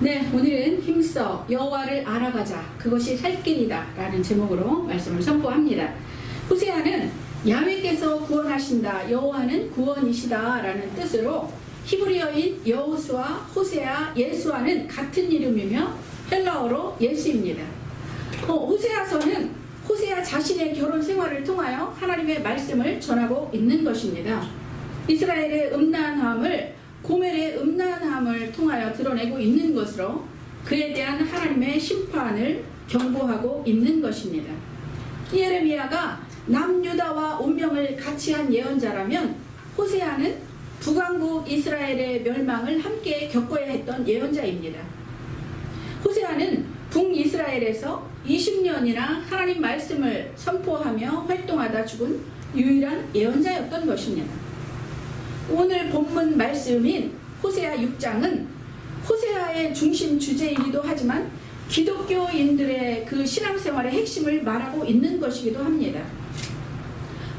네, 오늘은 힘써 여호와를 알아가자. 그것이 살 길이다라는 제목으로 말씀을 선포합니다. 호세아는 야훼께서 구원하신다. 여호와는 구원이시다라는 뜻으로 히브리어인 여호수아, 호세아, 예수와는 같은 이름이며 헬라어로 예수입니다. 어, 호세아서는 호세아 자신의 결혼 생활을 통하여 하나님의 말씀을 전하고 있는 것입니다. 이스라엘의 음란함을 고멜의 음란함을 통하여 드러내고 있는 것으로 그에 대한 하나님의 심판을 경고하고 있는 것입니다. 예레미야가 남유다와 운명을 같이 한 예언자라면 호세아는 북왕국 이스라엘의 멸망을 함께 겪어야 했던 예언자입니다. 호세아는 북이스라엘에서 20년이나 하나님 말씀을 선포하며 활동하다 죽은 유일한 예언자였던 것입니다. 오늘 본문 말씀인 호세아 6장은 호세아의 중심 주제이기도 하지만 기독교인들의 그 신앙생활의 핵심을 말하고 있는 것이기도 합니다.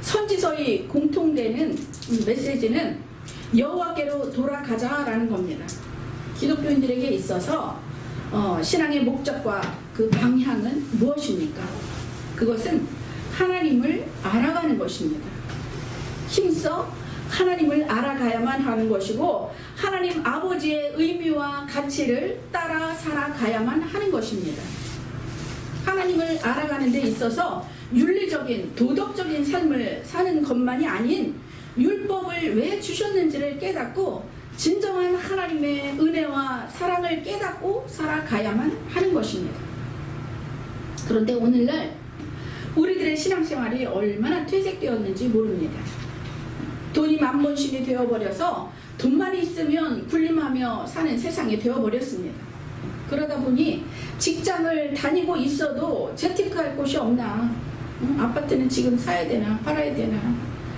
선지서의 공통되는 메시지는 여호와께로 돌아가자라는 겁니다. 기독교인들에게 있어서 어, 신앙의 목적과 그 방향은 무엇입니까? 그것은 하나님을 알아가는 것입니다. 힘써 하나님을 알아가야만 하는 것이고 하나님 아버지의 의미와 가치를 따라 살아가야만 하는 것입니다. 하나님을 알아가는 데 있어서 윤리적인 도덕적인 삶을 사는 것만이 아닌 율법을 왜 주셨는지를 깨닫고 진정한 하나님의 은혜와 사랑을 깨닫고 살아가야만 하는 것입니다. 그런데 오늘날 우리들의 신앙생활이 얼마나 퇴색되었는지 모릅니다. 돈이 만번씩이 되어버려서 돈만 있으면 군림하며 사는 세상이 되어버렸습니다. 그러다 보니 직장을 다니고 있어도 재테크할 곳이 없나 응? 아파트는 지금 사야 되나 팔아야 되나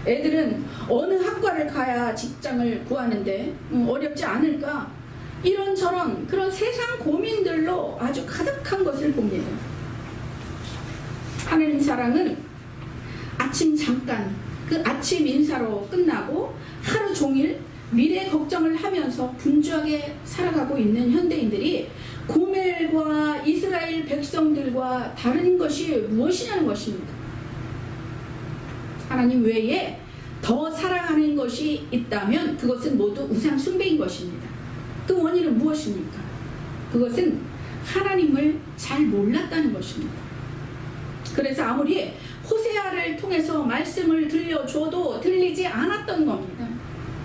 애들은 어느 학과를 가야 직장을 구하는데 응, 어렵지 않을까 이런저런 그런 세상 고민들로 아주 가득한 것을 봅니다. 하나님 사랑은 아침 잠깐 그 아침 인사로 끝나고 하루 종일 미래 걱정을 하면서 분주하게 살아가고 있는 현대인들이 고멜과 이스라엘 백성들과 다른 것이 무엇이냐는 것입니다. 하나님 외에 더 사랑하는 것이 있다면 그것은 모두 우상 숭배인 것입니다. 그 원인은 무엇입니까? 그것은 하나님을 잘 몰랐다는 것입니다. 그래서 아무리 호세아를 통해서 말씀을 들려줘도 들리지 않았던 겁니다.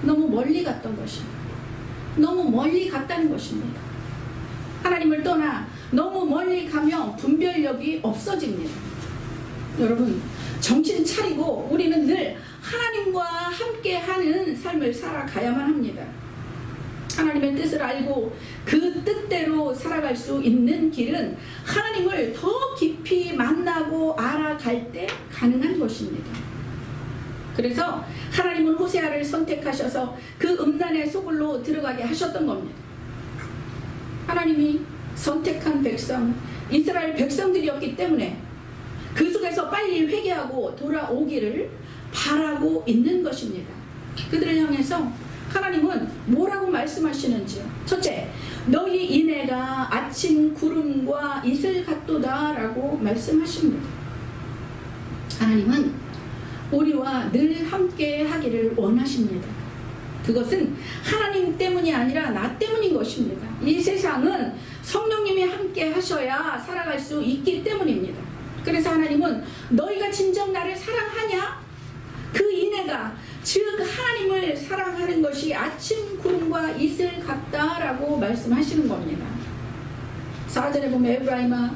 너무 멀리 갔던 것입니다. 너무 멀리 갔다는 것입니다. 하나님을 떠나 너무 멀리 가면 분별력이 없어집니다. 여러분, 정신 차리고 우리는 늘 하나님과 함께 하는 삶을 살아가야만 합니다. 하나님의 뜻을 알고 그 뜻대로 살아갈 수 있는 길은 하나님을 더 깊이 만나고 알아갈 때 가능한 것입니다. 그래서 하나님은 호세아를 선택하셔서 그 음란의 소굴로 들어가게 하셨던 겁니다. 하나님이 선택한 백성, 이스라엘 백성들이었기 때문에 그 속에서 빨리 회개하고 돌아오기를 바라고 있는 것입니다. 그들을 향해서 하나님은 뭐라고 말씀하시는지요? 첫째, 너희 이내가 아침 구름과 이슬 같도다라고 말씀하십니다. 하나님은 우리와 늘 함께 하기를 원하십니다. 그것은 하나님 때문이 아니라 나 때문인 것입니다. 이 세상은 성령님이 함께 하셔야 살아갈 수 있기 때문입니다. 그래서 하나님은 너희가 진정 나를 사랑하냐? 그 인애가 즉 하나님을 사랑하는 것이 아침 구름과 이슬 같다라고 말씀하시는 겁니다. 4절에 보면 에브라임아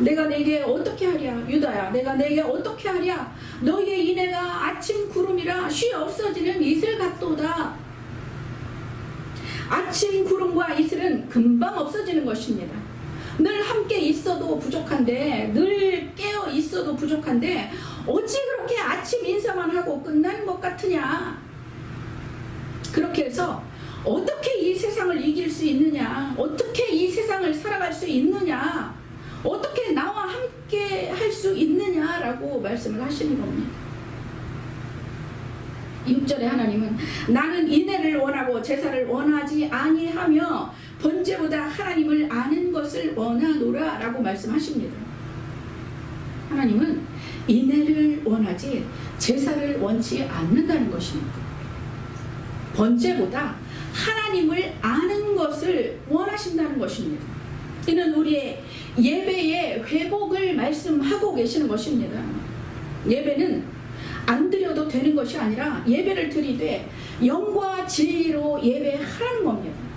내가 내게 어떻게 하랴? 유다야 내가 내게 어떻게 하랴? 너희의 인애가 아침 구름이라 쉬 없어지는 이슬 같도다. 아침 구름과 이슬은 금방 없어지는 것입니다 늘 함께 있어도 부족한데 늘 깨어 있어도 부족한데 어찌 그렇게 아침 인사만 하고 끝나는 것 같으냐? 그렇게 해서 어떻게 이 세상을 이길 수 있느냐? 어떻게 이 세상을 살아갈 수 있느냐? 어떻게 나와 함께 할 수 있느냐라고 말씀을 하시는 겁니다. 6절에 하나님은 나는 인애를 원하고 제사를 원하지 아니하며 번제보다 하나님을 아는 것을 원하노라 라고 말씀하십니다. 하나님은 인애를 원하지 제사를 원치 않는다는 것입니다. 번제보다 하나님을 아는 것을 원하신다는 것입니다. 이는 우리의 예배의 회복을 말씀하고 계시는 것입니다. 예배는 안 드려도 되는 것이 아니라 예배를 드리되 영과 진리로 예배하라는 겁니다.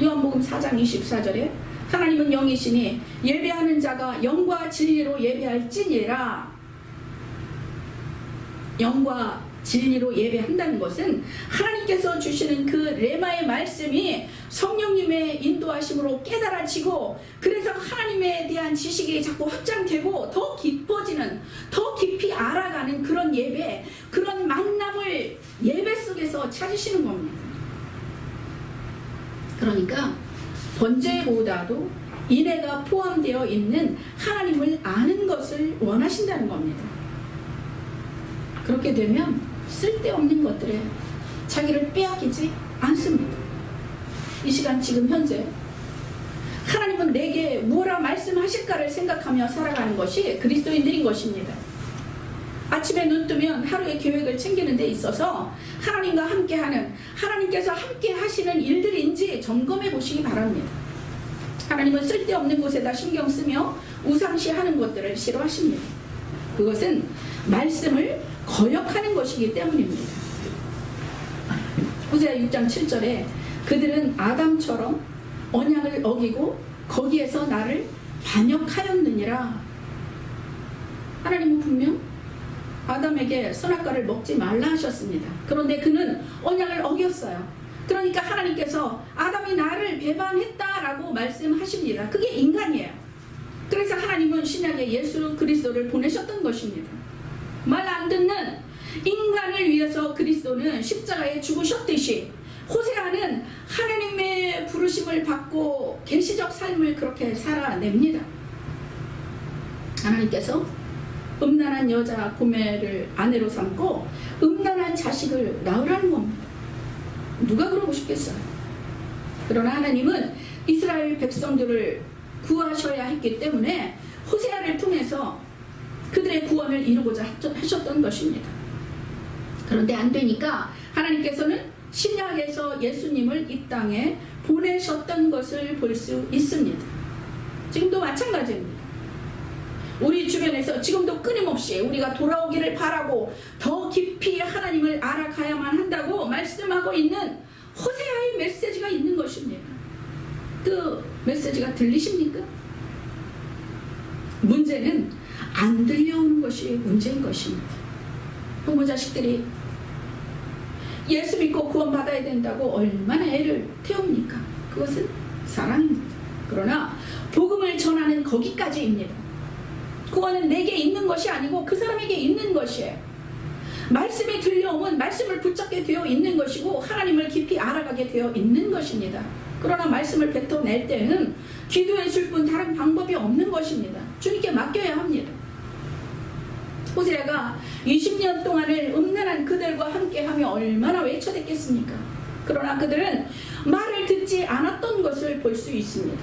요한복음 4장 24절에 하나님은 영이시니 예배하는 자가 영과 진리로 예배할지니라 영과 진리로 예배한다는 것은 하나님께서 주시는 그 레마의 말씀이 성령님의 인도하심으로 깨달아지고 그래서 하나님에 대한 지식이 자꾸 확장되고 더 깊어지는 더 깊이 알아가는 그런 예배 그런 만남을 예배 속에서 찾으시는 겁니다. 그러니까 번제보다도 인애가 포함되어 있는 하나님을 아는 것을 원하신다는 겁니다. 그렇게 되면 쓸데없는 것들에 자기를 빼앗기지 않습니다. 이 시간 지금 현재 하나님은 내게 뭐라 말씀하실까를 생각하며 살아가는 것이 그리스도인들인 것입니다. 아침에 눈 뜨면 하루의 계획을 챙기는 데 있어서 하나님과 함께하는 하나님께서 함께 하시는 일들인지 점검해 보시기 바랍니다. 하나님은 쓸데없는 곳에다 신경 쓰며 우상시하는 것들을 싫어하십니다. 그것은 말씀을 거역하는 것이기 때문입니다. 호세아 6장 7절에 그들은 아담처럼 언약을 어기고 거기에서 나를 반역하였느니라. 하나님은 분명 아담에게 선악과를 먹지 말라 하셨습니다. 그런데 그는 언약을 어겼어요. 그러니까 하나님께서 아담이 나를 배반했다라고 말씀하십니다. 그게 인간이에요. 그래서 하나님은 신약에 예수 그리스도를 보내셨던 것입니다. 말 안 듣는 인간을 위해서 그리스도는 십자가에 죽으셨듯이 호세아는 하나님의 부르심을 받고 계시적 삶을 그렇게 살아냅니다. 하나님께서 음란한 여자 고매를 아내로 삼고 음란한 자식을 낳으라는 겁니다. 누가 그러고 싶겠어요? 그러나 하나님은 이스라엘 백성들을 구하셔야 했기 때문에 호세아를 통해서 그들의 구원을 이루고자 하셨던 것입니다. 그런데 안 되니까 하나님께서는 신약에서 예수님을 이 땅에 보내셨던 것을 볼 수 있습니다. 지금도 마찬가지입니다. 우리 주변에서 지금도 끊임없이 우리가 돌아오기를 바라고 더 깊이 하나님을 알아가야만 한다고 말씀하고 있는 호세아의 메시지가 있는 것입니다. 그 메시지가 들리십니까? 문제는 안 들려오는 것이 문제인 것입니다. 부모 자식들이 예수 믿고 구원받아야 된다고 얼마나 애를 태웁니까? 그것은 사랑입니다. 그러나 복음을 전하는 거기까지입니다. 구원은 내게 있는 것이 아니고 그 사람에게 있는 것이에요. 말씀이 들려오면 말씀을 붙잡게 되어 있는 것이고 하나님을 깊이 알아가게 되어 있는 것입니다. 그러나 말씀을 뱉어낼 때는 기도해 줄 뿐 다른 방법이 없는 것입니다. 주님께 맡겨야 합니다. 호세아가 20년 동안을 음란한 그들과 함께하며 얼마나 외쳐댔겠습니까? 그러나 그들은 말을 듣지 않았던 것을 볼 수 있습니다.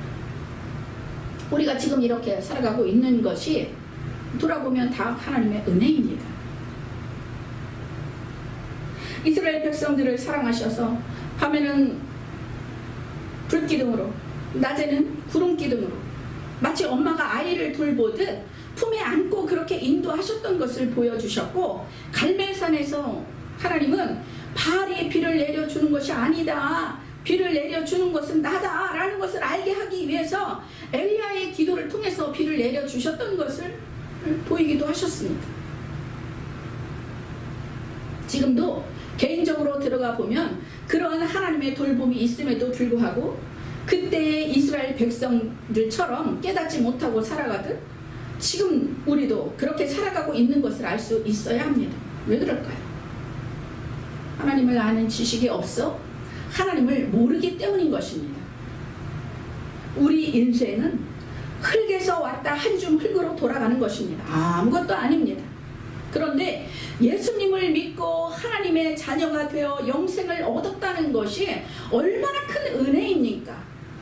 우리가 지금 이렇게 살아가고 있는 것이 돌아보면 다 하나님의 은혜입니다. 이스라엘 백성들을 사랑하셔서 밤에는 불기둥으로 낮에는 구름기둥으로 마치 엄마가 아이를 돌보듯 품에 안고 그렇게 인도하셨던 것을 보여주셨고 갈멜산에서 하나님은 바알이 비를 내려주는 것이 아니다. 비를 내려주는 것은 나다. 라는 것을 알게 하기 위해서 엘리야의 기도를 통해서 비를 내려주셨던 것을 보이기도 하셨습니다. 지금도 개인적으로 들어가 보면 그러한 하나님의 돌봄이 있음에도 불구하고 그때의 이스라엘 백성들처럼 깨닫지 못하고 살아가듯 지금 우리도 그렇게 살아가고 있는 것을 알 수 있어야 합니다. 왜 그럴까요? 하나님을 아는 지식이 없어 하나님을 모르기 때문인 것입니다. 우리 인생은 흙에서 왔다 한 줌 흙으로 돌아가는 것입니다. 아무것도 아닙니다. 그런데 예수님을 믿고 하나님의 자녀가 되어 영생을 얻었다는 것이 얼마나 큰 은혜입니까?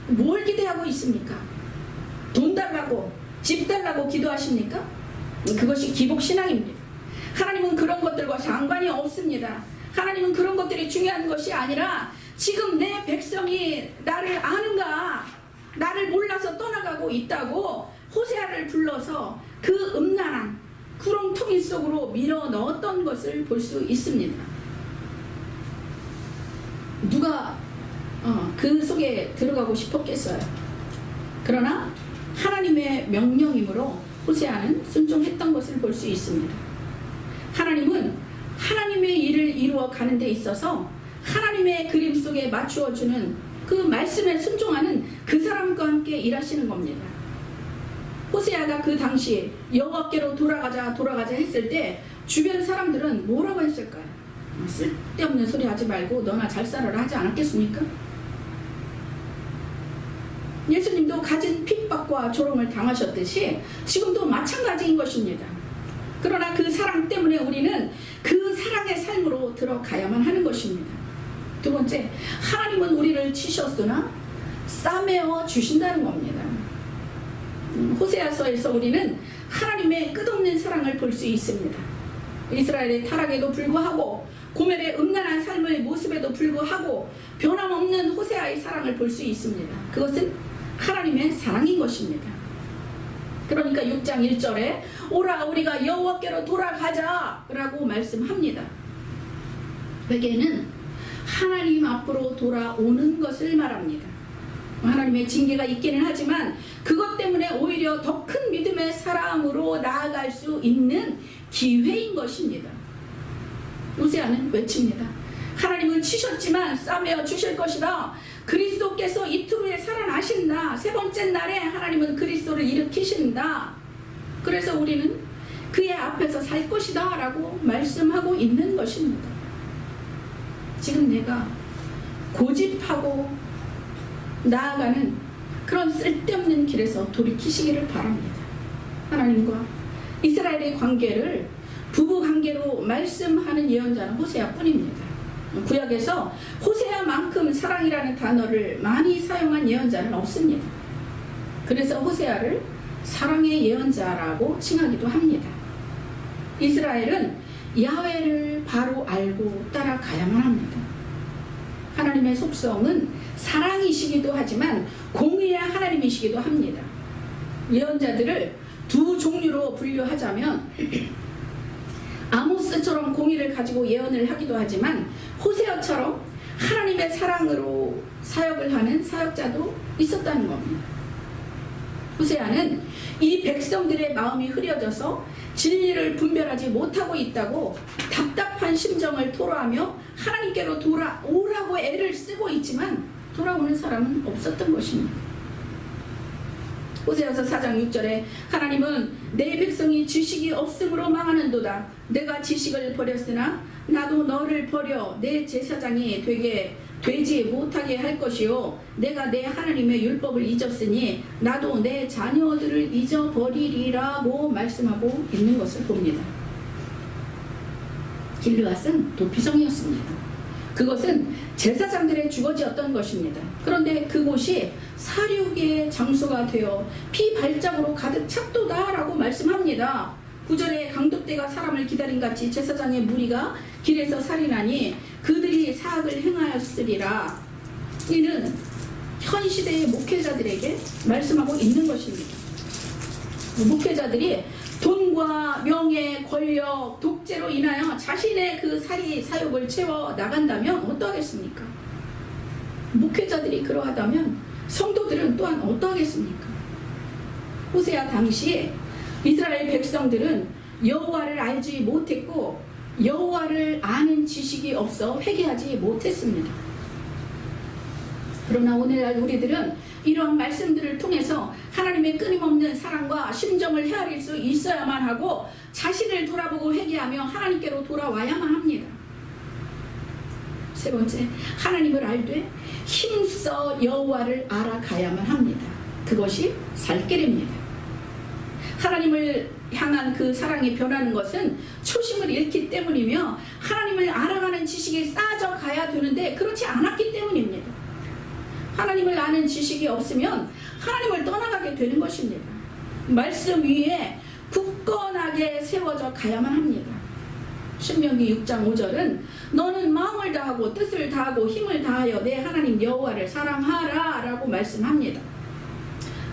뭘 기대하고 있습니까? 돈 달라고, 집 달라고 기도하십니까? 그것이 기복신앙입니다. 하나님은 그런 것들과 상관이 없습니다. 하나님은 그런 것들이 중요한 것이 아니라 지금 내 백성이 나를 아는가, 나를 몰라서 떠나가고 있다고 호세아를 불러서 그 음란한 구렁텅이 속으로 밀어 넣었던 것을 볼 수 있습니다. 누가 어, 그 속에 들어가고 싶었겠어요. 그러나 하나님의 명령이므로 호세아는 순종했던 것을 볼 수 있습니다. 하나님은 하나님의 일을 이루어 가는 데 있어서 하나님의 그림 속에 맞추어 주는 그 말씀에 순종하는 그 사람과 함께 일하시는 겁니다. 호세아가 그 당시 여호와께로 돌아가자 돌아가자 했을 때 주변 사람들은 뭐라고 했을까요? 쓸데없는 소리 하지 말고 너나 잘 살아라 하지 않았겠습니까? 예수님도 가진 핍박과 조롱을 당하셨듯이 지금도 마찬가지인 것입니다. 그러나 그 사랑 때문에 우리는 그 사랑의 삶으로 들어가야만 하는 것입니다. 두 번째, 하나님은 우리를 치셨으나 싸매어 주신다는 겁니다. 음, 호세아서에서 우리는 하나님의 끝없는 사랑을 볼 수 있습니다. 이스라엘의 타락에도 불구하고 고멜의 음란한 삶의 모습에도 불구하고 변함없는 호세아의 사랑을 볼 수 있습니다. 그것은 하나님의 사랑인 것입니다. 그러니까 6장 1절에 오라 우리가 여호와께로 돌아가자라고 말씀합니다. 회개는 하나님 앞으로 돌아오는 것을 말합니다. 하나님의 징계가 있기는 하지만 그것 때문에 오히려 더 큰 믿음의 사랑으로 나아갈 수 있는 기회인 것입니다. 요새아는 외칩니다. 하나님은 치셨지만 싸매어 주실 것이다. 그리스도께서 이틀 후에 살아나신다. 세 번째 날에 하나님은 그리스도를 일으키신다. 그래서 우리는 그의 앞에서 살 것이다. 라고 말씀하고 있는 것입니다. 지금 내가 고집하고 나아가는 그런 쓸데없는 길에서 돌이키시기를 바랍니다. 하나님과 이스라엘의 관계를 부부 관계로 말씀하는 예언자는 호세아 뿐입니다. 구약에서 호세아만큼 사랑이라는 단어를 많이 사용한 예언자는 없습니다. 그래서 호세아를 사랑의 예언자라고 칭하기도 합니다. 이스라엘은 야훼를 바로 알고 따라가야만 합니다. 하나님의 속성은 사랑이시기도 하지만 공의의 하나님이시기도 합니다. 예언자들을 두 종류로 분류하자면 아모스처럼 공의를 가지고 예언을 하기도 하지만 호세아처럼 하나님의 사랑으로 사역을 하는 사역자도 있었다는 겁니다. 호세아는 이 백성들의 마음이 흐려져서 진리를 분별하지 못하고 있다고 답답한 심정을 토로하며 하나님께로 돌아오라고 애를 쓰고 있지만 돌아오는 사람은 없었던 것입니다. 호세아서 4장 6절에 하나님은 내 백성이 지식이 없음으로 망하는도다. 내가 지식을 버렸으나 나도 너를 버려 내 제사장이 되게 되지 못하게 할 것이요 내가 내 하나님의 율법을 잊었으니 나도 내 자녀들을 잊어버리리라고 말씀하고 있는 것을 봅니다. 길르앗은 도피성이었습니다. 그것은 제사장들의 주거지였던 것입니다. 그런데 그곳이 사륙의 장소가 되어 피 발작으로 가득 찼도다라고 말씀합니다. 구절에 강도떼가 사람을 기다린 같이 제사장의 무리가 길에서 살인하니 그들이 사악을 행하였으리라. 이는 현 시대의 목회자들에게 말씀하고 있는 것입니다. 목회자들이 돈과 명예, 권력, 독재로 인하여 자신의 그 사리 사욕을 채워 나간다면 어떠하겠습니까? 목회자들이 그러하다면 성도들은 또한 어떠하겠습니까? 호세아 당시에 이스라엘 백성들은 여호와를 알지 못했고 여호와를 아는 지식이 없어 회개하지 못했습니다. 그러나 오늘날 우리들은 이러한 말씀들을 통해서 하나님의 끊임없는 사랑과 심정을 헤아릴 수 있어야만 하고 자신을 돌아보고 회개하며 하나님께로 돌아와야만 합니다. 세 번째, 하나님을 알되 힘써 여호와를 알아가야만 합니다. 그것이 살길입니다. 하나님을 향한 그 사랑이 변하는 것은 초심을 잃기 때문이며 하나님을 알아가는 지식이 쌓아져 가야 되는데 그렇지 않았기 때문입니다. 하나님을 아는 지식이 없으면 하나님을 떠나가게 되는 것입니다. 말씀 위에 굳건하게 세워져 가야만 합니다. 신명기 6장 5절은 너는 마음을 다하고 뜻을 다하고 힘을 다하여 내 하나님 여호와를 사랑하라 라고 말씀합니다.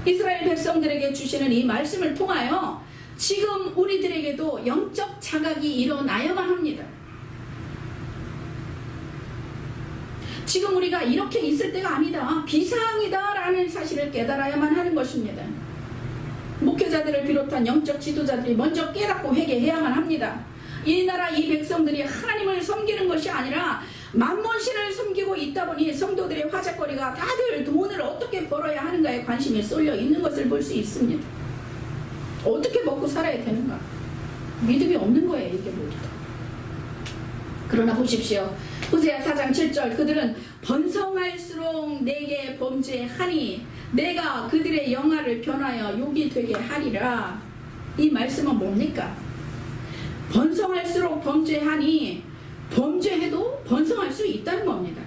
이스라엘 백성들에게 주시는 이 말씀을 통하여 지금 우리들에게도 영적 자각이 일어나야만 합니다. 지금 우리가 이렇게 있을 때가 아니다. 비상이다라는 사실을 깨달아야만 하는 것입니다. 목회자들을 비롯한 영적 지도자들이 먼저 깨닫고 회개해야만 합니다. 이 나라 이 백성들이 하나님을 섬기는 것이 아니라 만몬신을 섬기고 있다 보니 성도들의 화제거리가 다들 돈을 어떻게 벌어야 하는가에 관심이 쏠려 있는 것을 볼 수 있습니다. 어떻게 먹고 살아야 되는가? 믿음이 없는 거예요, 이게 모두 다. 그러나 보십시오. 호세아 4장 7절 그들은 번성할수록 내게 범죄하니 내가 그들의 영화를 변하여 욕이 되게 하리라. 이 말씀은 뭡니까? 번성할수록 범죄하니 범죄해도 번성할 수 있다는 겁니다.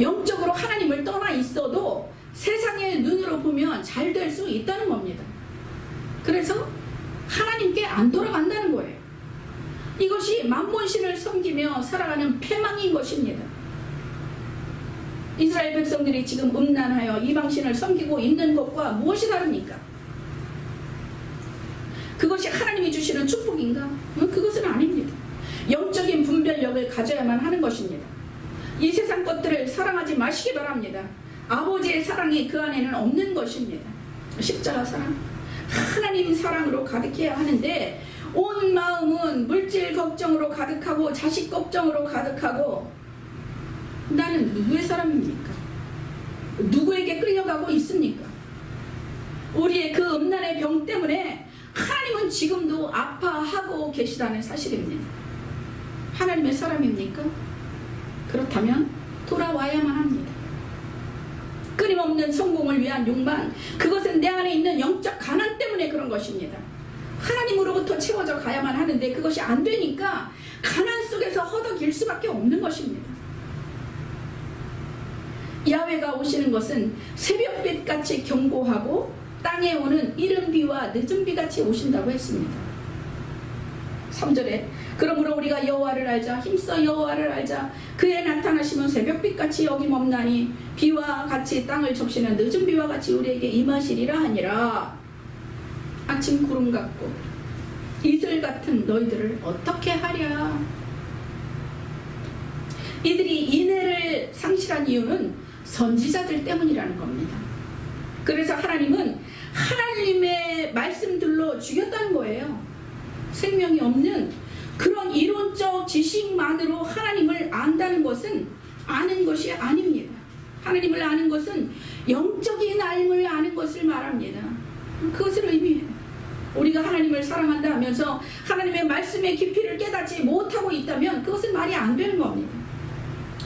영적으로 하나님을 떠나 있어도 세상의 눈으로 보면 잘 될 수 있다는 겁니다. 그래서 하나님께 안 돌아간다는 거예요. 이것이 만몬신을 섬기며 살아가는 패망인 것입니다. 이스라엘 백성들이 지금 음란하여 이방신을 섬기고 있는 것과 무엇이 다릅니까? 그것이 하나님이 주시는 축복인가? 응, 그것은 아닙니다. 영적인 분별력을 가져야만 하는 것입니다. 이 세상 것들을 사랑하지 마시기 바랍니다. 아버지의 사랑이 그 안에는 없는 것입니다. 십자가 사랑. 하나님 사랑으로 가득해야 하는데 온 마음은 물질 걱정으로 가득하고 자식 걱정으로 가득하고 나는 누구의 사람입니까? 누구에게 끌려가고 있습니까? 우리의 그 음란의 병 때문에 하나님은 지금도 아파하고 계시다는 사실입니다. 하나님의 사람입니까? 그렇다면 돌아와야만 합니다. 끊임없는 성공을 위한 욕망, 그것은 내 안에 있는 영적 가난 때문에 그런 것입니다. 하나님으로부터 채워져 가야만 하는데 그것이 안 되니까 가난 속에서 허덕일 수밖에 없는 것입니다. 야외가 오시는 것은 새벽빛 같이 경고하고 땅에 오는 이른 비와 늦은 비 같이 오신다고 했습니다. 3절에 그러므로 우리가 여호와를 알자 힘써 여호와를 알자 그의 나타나시면 새벽빛 같이 여김없나니 비와 같이 땅을 적시는 늦은 비와 같이 우리에게 임하시리라 하니라 아침 구름 같고 이슬 같은 너희들을 어떻게 하랴 이들이 인애를 상실한 이유는 선지자들 때문이라는 겁니다. 그래서 하나님은 하나님의 말씀들로 죽였다는 거예요. 생명이 없는 그런 이론적 지식만으로 하나님을 안다는 것은 아는 것이 아닙니다. 하나님을 아는 것은 영적인 알을 아는 것을 말합니다. 그것을 의미해요. 우리가 하나님을 사랑한다 하면서 하나님의 말씀의 깊이를 깨닫지 못하고 있다면 그것은 말이 안 되는 겁니다.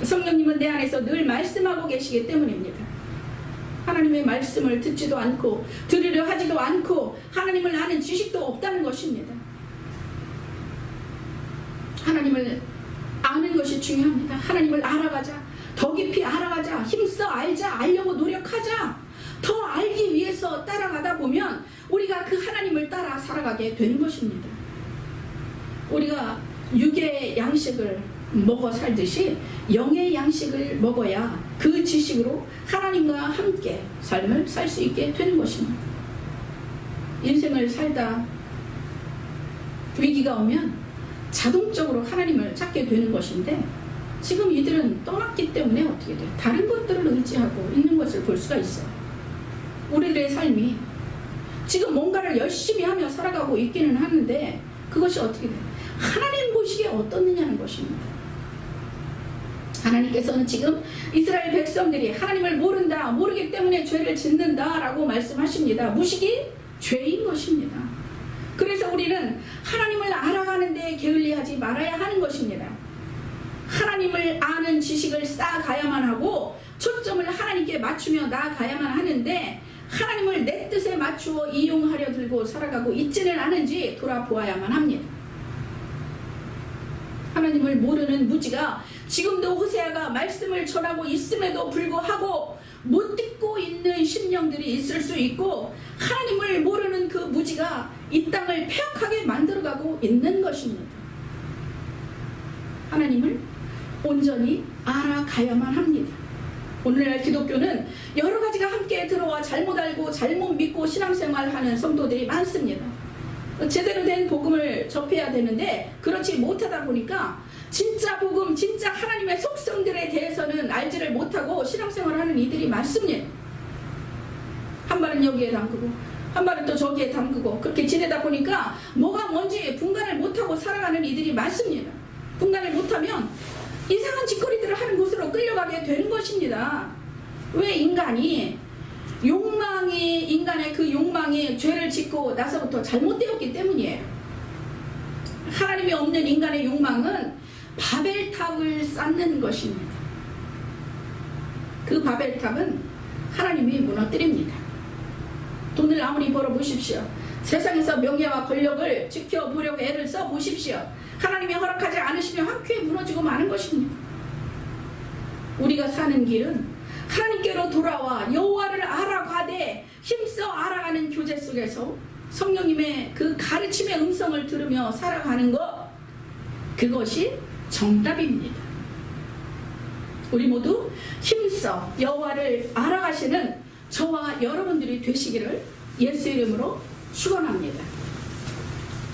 성령님은 내 안에서 늘 말씀하고 계시기 때문입니다. 하나님의 말씀을 듣지도 않고 들으려 하지도 않고 하나님을 아는 지식도 없다는 것입니다. 하나님을 아는 것이 중요합니다. 하나님을 알아가자. 더 깊이 알아가자. 힘써 알자. 알려고 노력하자. 더 알기 위해서 따라가다 보면 우리가 그 하나님을 따라 살아가게 되는 것입니다. 우리가 육의 양식을 먹어 살듯이 영의 양식을 먹어야 그 지식으로 하나님과 함께 삶을 살 수 있게 되는 것입니다. 인생을 살다 위기가 오면 자동적으로 하나님을 찾게 되는 것인데 지금 이들은 떠났기 때문에 어떻게 돼요? 다른 것들을 의지하고 있는 것을 볼 수가 있어요. 우리들의 삶이 지금 뭔가를 열심히 하며 살아가고 있기는 하는데 그것이 어떻게 돼요? 하나님 보시기에 어떻느냐는 것입니다. 하나님께서는 지금 이스라엘 백성들이 하나님을 모른다, 모르기 때문에 죄를 짓는다 라고 말씀하십니다. 무식이 죄인 것입니다. 그래서 우리는 하나님을 알아 가는데 게을리하지 말아야 하는 것입니다. 하나님을 아는 지식을 쌓아가야만 하고 초점을 하나님께 맞추며 나아가야만 하는데 하나님을 내 뜻에 맞추어 이용하려 들고 살아가고 있지는 않은지 돌아보아야만 합니다. 하나님을 모르는 무지가 지금도 호세아가 말씀을 전하고 있음에도 불구하고 못 듣고 있는 심령들이 있을 수 있고 하나님을 모르는 그 무지가 이 땅을 폐역하게 만들어가고 있는 것입니다. 하나님을 온전히 알아가야만 합니다. 오늘날 기독교는 여러 가지가 함께 들어와 잘못 알고 잘못 믿고 신앙생활하는 성도들이 많습니다. 제대로 된 복음을 접해야 되는데 그렇지 못하다 보니까 진짜 복음, 진짜 하나님의 속성들에 대해서는 알지를 못하고 신앙생활하는 이들이 많습니다. 한 발은 여기에 담그고 한 발은 또 저기에 담그고 그렇게 지내다 보니까 뭐가 뭔지 분간을 못하고 살아가는 이들이 많습니다. 분간을 못하면 이상한 짓거리들을 하는 곳으로 끌려가게 되는 것입니다. 왜 인간이 욕망이 인간의 그 욕망이 죄를 짓고 나서부터 잘못되었기 때문이에요. 하나님이 없는 인간의 욕망은 바벨탑을 쌓는 것입니다. 그 바벨탑은 하나님이 무너뜨립니다. 돈을 아무리 벌어 보십시오. 세상에서 명예와 권력을 지켜보려고 애를 써 보십시오. 하나님이 허락하지 않으시면 한 큐에 무너지고 마는 것입니다. 우리가 사는 길은 하나님께로 돌아와 여호와를 알아가되 힘써 알아가는 교제 속에서 성령님의 그 가르침의 음성을 들으며 살아가는 것 그것이 정답입니다. 우리 모두 힘써 여호와를 알아가시는 저와 여러분들이 되시기를 예수 이름으로 축원합니다.